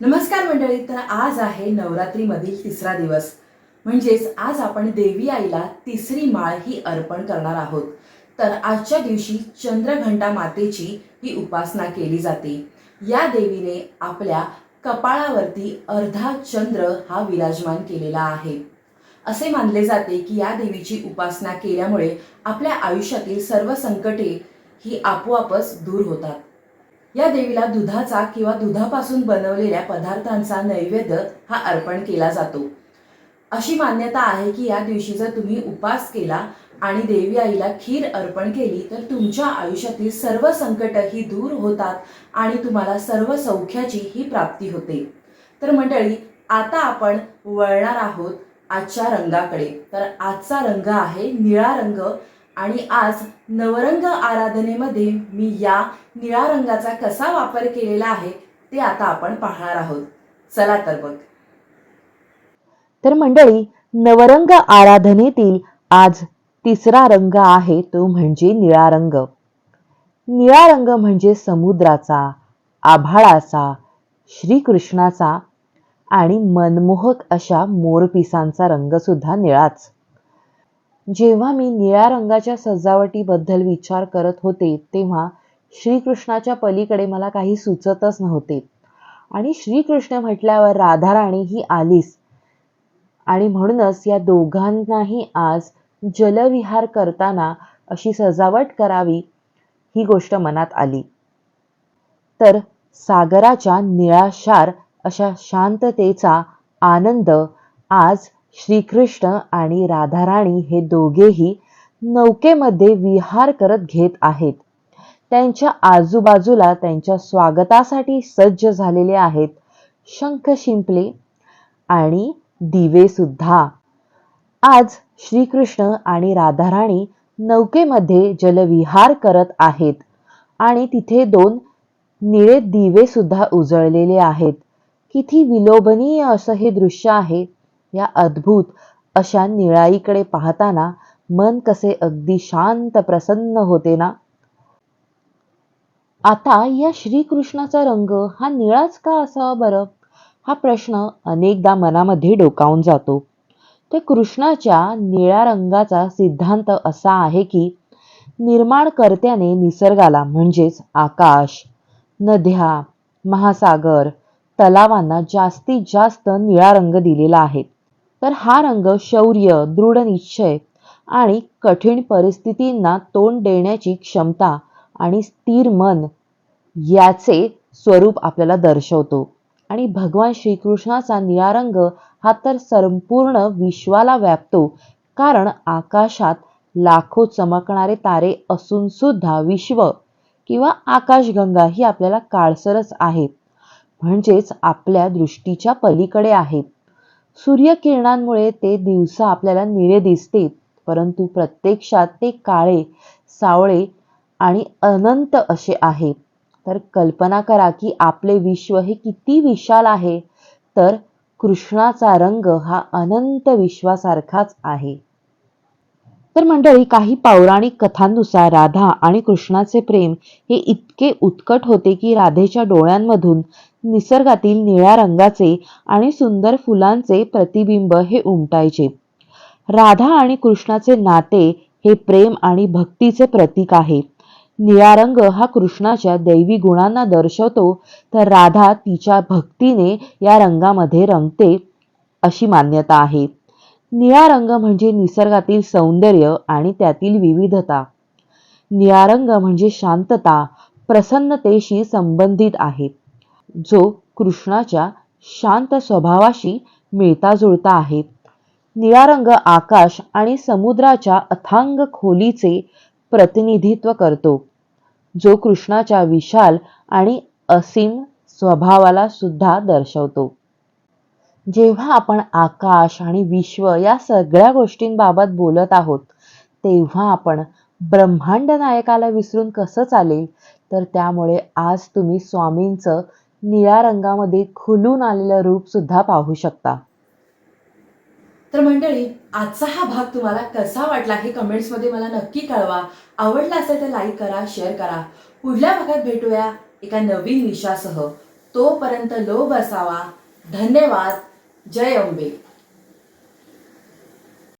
नमस्कार मंडळी तर आज आहे नवरात्रीमधील तिसरा दिवस. म्हणजेच आज आपण देवी आईला तिसरी माळ ही अर्पण करणार आहोत. तर आजच्या दिवशी चंद्रघंटा मातेची ही उपासना केली जाते. या देवीने आपल्या कपाळावरती अर्धा चंद्र हा विराजमान केलेला आहे. असे मानले जाते की या देवीची उपासना केल्यामुळे आपल्या आयुष्यातील सर्व संकटे ही आपोआपच दूर होतात. या देवीला दुधाचा किंवा दुधापासून बनवलेल्या पदार्थांचा नैवेद्य हा अर्पण केला जातो. अशी मान्यता आहे की या दिवशी जर तुम्ही उपास केला आणि देवी आईला खीर अर्पण केली तर तुमच्या आयुष्यातील सर्व संकट ही दूर होतात आणि तुम्हाला सर्व सौख्याची ही प्राप्ती होते. तर मंडळी आता आपण वळणार आहोत आजच्या रंगाकडे. तर आजचा रंग आहे निळा रंग आणि आज नवरंग आराधनेमध्ये मी या निळा रंगाचा कसा वापर केलेला आहे ते आता आपण पाहणार आहोत. चला तर बघ तर मंडळी नवरंग आराधनेतील आज तिसरा रंग आहे तो म्हणजे निळा रंग. निळा रंग म्हणजे समुद्राचा आभाळाचा श्रीकृष्णाचा आणि मनमोहक अशा मोरपिसांचा रंग सुद्धा निळाच. जेव्हा मी निळ्या रंगाच्या सजावटीबद्दल विचार करत होते तेव्हा श्रीकृष्णाच्या पलीकडे मला काही सुचतच नव्हते. आणि श्रीकृष्ण म्हटल्यावर राधाराणी ही आलीच. आणि म्हणूनच या दोघांनाही आज जलविहार करताना अशी सजावट करावी ही गोष्ट मनात आली. तर सागराच्या निळाशार अशा शांततेचा आनंद आज श्रीकृष्ण आणि राधाराणी हे दोघेही नौकेमध्ये विहार करत घेत आहेत. त्यांच्या आजूबाजूला त्यांच्या स्वागतासाठी सज्ज झालेले आहेत शंख शिंपले आणि दिवे सुद्धा. आज श्रीकृष्ण आणि राधाराणी नौकेमध्ये जलविहार करत आहेत आणि तिथे दोन निळे दिवे सुद्धा उजळलेले आहेत. किती विलोभनीय असं हे दृश्य आहे. या अद्भुत अशा निळाईकडे पाहताना मन कसे अगदी शांत प्रसन्न होते ना? आता या श्रीकृष्णाचा रंग हा निळाच का असावा बरं? हा प्रश्न अनेकदा मनामध्ये डोकावून जातो. ते कृष्णाच्या निळ्या रंगाचा सिद्धांत असा आहे की निर्माणकर्त्याने निसर्गाला म्हणजेच आकाश नद्या महासागर तलावांना जास्तीत जास्त निळा रंग दिलेला आहे. तर हा रंग शौर्य दृढ निश्चय आणि कठीण परिस्थितींना तोंड देण्याची क्षमता आणि स्थिर मन याचे स्वरूप आपल्याला दर्शवतो. आणि भगवान श्रीकृष्णाचा निळा रंग हा तर संपूर्ण विश्वाला व्यापतो कारण आकाशात लाखो चमकणारे तारे असून सुद्धा विश्व किंवा आकाशगंगा ही आपल्याला काळसरच आहे. म्हणजेच आपल्या दृष्टीच्या पलीकडे आहे. सूर्यकिरणांमुळे ते दिवसा आपल्याला निळे दिसते परंतु प्रत्यक्षात ते काळे सावळे आणि अनंत असे आहे. तर कल्पना करा की आपले विश्व हे किती विशाल आहे तर कृष्णाचा रंग हा अनंत विश्वासारखाच आहे. तर मंडळी काही पौराणिक कथांनुसार राधा आणि कृष्णाचे प्रेम हे इतके उत्कट होते की राधेच्या डोळ्यांमधून निसर्गातील निळ्या रंगाचे आणि सुंदर फुलांचे प्रतिबिंब हे उमटायचे. राधा आणि कृष्णाचे नाते हे प्रेम आणि भक्तीचे प्रतीक आहे. निळा रंग हा कृष्णाच्या दैवी गुणांना दर्शवतो तर राधा तिच्या भक्तीने या रंगामध्ये रंगते अशी मान्यता आहे. निळा रंग म्हणजे निसर्गातील सौंदर्य आणि त्यातील विविधता. निळा रंग म्हणजे शांतता प्रसन्नतेशी संबंधित आहे जो कृष्णाच्या शांत स्वभावाशी मिळता जुळता आहे. निळा रंग आकाश आणि समुद्राच्या अथांग खोलीचे प्रतिनिधित्व करतो जो कृष्णाच्या विशाल आणि असीम स्वभावाला सुद्धा दर्शवतो. जेव्हा आपण आकाश आणि विश्व या सगळ्या गोष्टींबाबत बोलत आहोत तेव्हा आपण ब्रह्मांड नायकाला विसरून कसं चालेल? तर त्यामुळे आज तुम्ही स्वामींचं निळ्या रंगामध्ये खुलून आलेलं रूप सुद्धा पाहू शकता. तर मंडळी आजचा हा भाग तुम्हाला कसा वाटला हे कमेंट्समध्ये मला नक्की कळवा. आवडला असेल तर लाईक करा शेअर करा. पुढल्या भागात भेटूया एका नवीन विषयासह तोपर्यंत लोभ असावा धन्यवाद. जय अंबे.